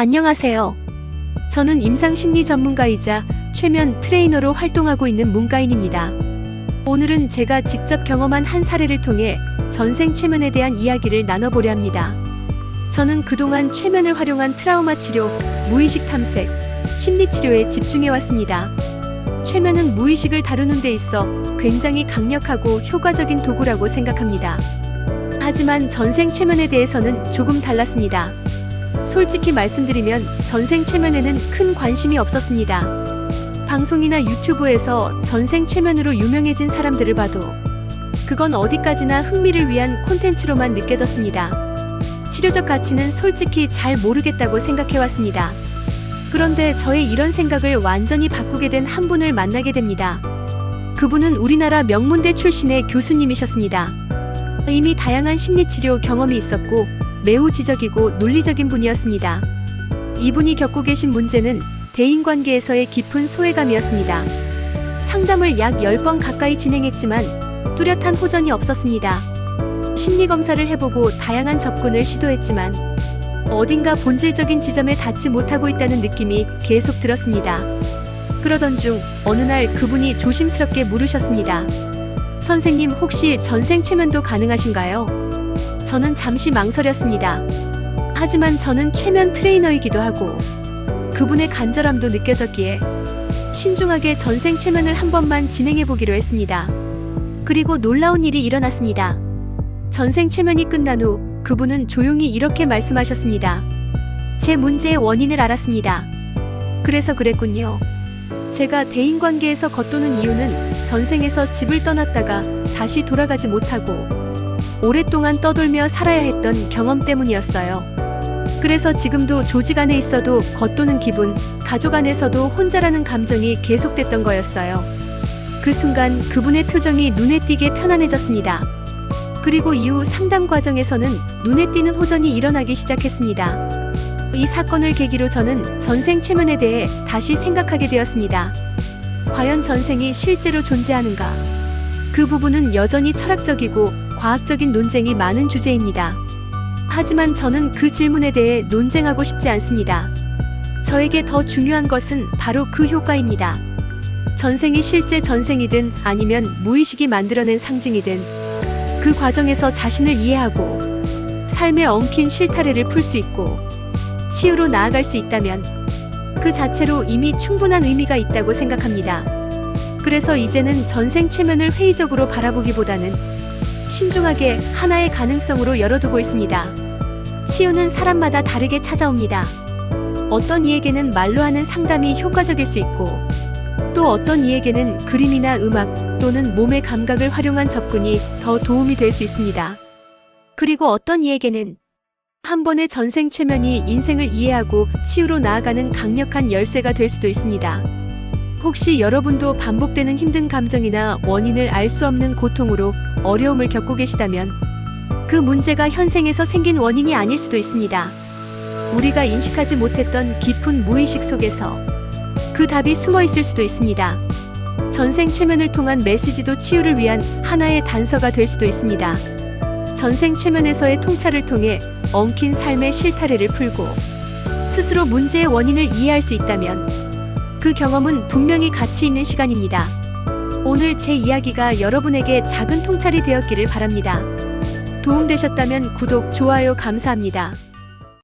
안녕하세요. 저는 임상심리 전문가이자 최면 트레이너로 활동하고 있는 문가인입니다. 오늘은 제가 직접 경험한 한 사례를 통해 전생 최면에 대한 이야기를 나눠보려 합니다. 저는 그동안 최면을 활용한 트라우마 치료, 무의식 탐색, 심리 치료에 집중해 왔습니다. 최면은 무의식을 다루는 데 있어 굉장히 강력하고 효과적인 도구라고 생각합니다. 하지만 전생 최면에 대해서는 조금 달랐습니다. 솔직히 말씀드리면 전생 최면에는 큰 관심이 없었습니다. 방송이나 유튜브에서 전생 최면으로 유명해진 사람들을 봐도 그건 어디까지나 흥미를 위한 콘텐츠로만 느껴졌습니다. 치료적 가치는 솔직히 잘 모르겠다고 생각해왔습니다. 그런데 저의 이런 생각을 완전히 바꾸게 된 한 분을 만나게 됩니다. 그분은 우리나라 명문대 출신의 교수님이셨습니다. 이미 다양한 심리치료 경험이 있었고 매우 지적이고 논리적인 분이었습니다. 이분이 겪고 계신 문제는 대인관계에서의 깊은 소외감이었습니다. 상담을 약 10번 가까이 진행했지만 뚜렷한 호전이 없었습니다. 심리검사를 해보고 다양한 접근을 시도했지만 어딘가 본질적인 지점에 닿지 못하고 있다는 느낌이 계속 들었습니다. 그러던 중 어느 날 그분이 조심스럽게 물으셨습니다. 선생님 혹시 전생 최면도 가능하신가요? 저는 잠시 망설였습니다. 하지만 저는 최면 트레이너이기도 하고 그분의 간절함도 느껴졌기에 신중하게 전생 최면을 한 번만 진행해 보기로 했습니다. 그리고 놀라운 일이 일어났습니다. 전생 최면이 끝난 후 그분은 조용히 이렇게 말씀하셨습니다. 제 문제의 원인을 알았습니다. 그래서 그랬군요. 제가 대인관계에서 겉도는 이유는 전생에서 집을 떠났다가 다시 돌아가지 못하고 오랫동안 떠돌며 살아야 했던 경험 때문이었어요. 그래서 지금도 조직 안에 있어도 겉도는 기분, 가족 안에서도 혼자라는 감정이 계속됐던 거였어요. 그 순간 그분의 표정이 눈에 띄게 편안해졌습니다. 그리고 이후 상담 과정에서는 눈에 띄는 호전이 일어나기 시작했습니다. 이 사건을 계기로 저는 전생 최면에 대해 다시 생각하게 되었습니다. 과연 전생이 실제로 존재하는가? 그 부분은 여전히 철학적이고 과학적인 논쟁이 많은 주제입니다. 하지만 저는 그 질문에 대해 논쟁하고 싶지 않습니다. 저에게 더 중요한 것은 바로 그 효과입니다. 전생이 실제 전생이든 아니면 무의식이 만들어낸 상징이든 그 과정에서 자신을 이해하고 삶에 엉킨 실타래를 풀 수 있고 치유로 나아갈 수 있다면 그 자체로 이미 충분한 의미가 있다고 생각합니다. 그래서 이제는 전생 최면을 회의적으로 바라보기보다는 신중하게 하나의 가능성으로 열어두고 있습니다. 치유는 사람마다 다르게 찾아옵니다. 어떤 이에게는 말로 하는 상담이 효과적일 수 있고 또 어떤 이에게는 그림이나 음악 또는 몸의 감각을 활용한 접근이 더 도움이 될 수 있습니다. 그리고 어떤 이에게는 한 번의 전생 최면이 인생을 이해하고 치유로 나아가는 강력한 열쇠가 될 수도 있습니다. 혹시 여러분도 반복되는 힘든 감정이나 원인을 알 수 없는 고통으로 어려움을 겪고 계시다면 그 문제가 현생에서 생긴 원인이 아닐 수도 있습니다. 우리가 인식하지 못했던 깊은 무의식 속에서 그 답이 숨어 있을 수도 있습니다. 전생 최면을 통한 메시지도 치유를 위한 하나의 단서가 될 수도 있습니다. 전생 최면에서의 통찰을 통해 엉킨 삶의 실타래를 풀고 스스로 문제의 원인을 이해할 수 있다면 그 경험은 분명히 가치 있는 시간입니다. 오늘 제 이야기가 여러분에게 작은 통찰이 되었기를 바랍니다. 도움되셨다면 구독, 좋아요 감사합니다.